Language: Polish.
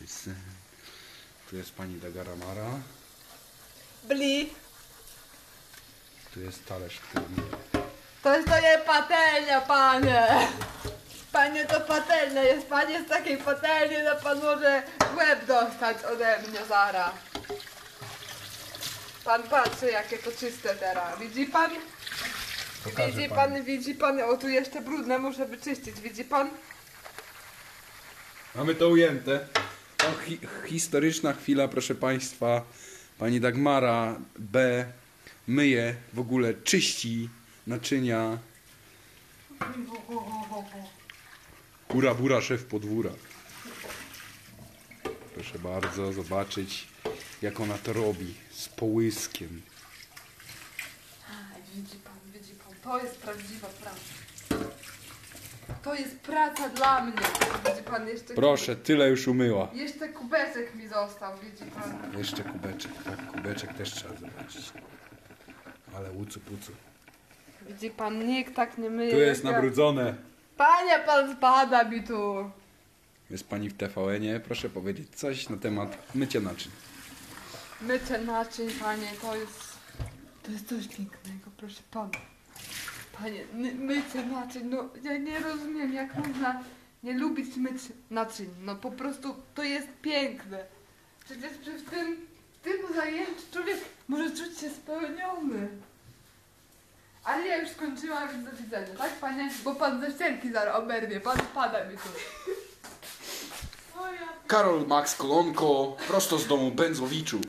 najlepszy sen. Tu jest pani Dagaramara. Bli. Tu jest talerz chłodny. To jest to nie patelnia, panie. Panie, to patelnia jest. Panie z takiej patelni, to pan może łeb dostać ode mnie zara. Pan patrzy, jakie to czyste teraz. Widzi pan? Pokażę Widzi pan, widzi pan? O, tu jeszcze brudne, muszę wyczyścić. Widzi pan? Mamy to ujęte. To hi historyczna chwila, proszę Państwa. Pani Dagmara B. myje, w ogóle czyści naczynia. Ura bura szef podwóra. Proszę bardzo zobaczyć, jak ona to robi z połyskiem. Widzi pan, widzi pan, to jest prawdziwa praca. To jest praca dla mnie. Widzi pan jeszcze. Proszę, tyle już umyła. Jeszcze kubeczek mi został, widzi pan. Jeszcze kubeczek, tak, kubeczek też trzeba zobaczyć. Ale łucu pucu. Widzi pan, nikt tak nie myje. Tu jest jak ja. nabrudzone. Panie, pan spada mi tu. Jest pani w TVN-ie. Proszę powiedzieć coś na temat mycia naczyń. Mycie naczyń, panie, to jest... To jest coś pięknego, proszę pana. Panie, my, mycie naczyń, no ja nie rozumiem, jak można nie lubić myć naczyń. No po prostu to jest piękne. Przecież przy tym, w tym zajęciu człowiek może czuć się spełniony. Ale ja już skończyłam, więc do widzenia, tak panie? Bo pan ze ścianki oberwie, pan spada mi tu. Karol Max Kolonko, prosto z domu Będzłowiczu.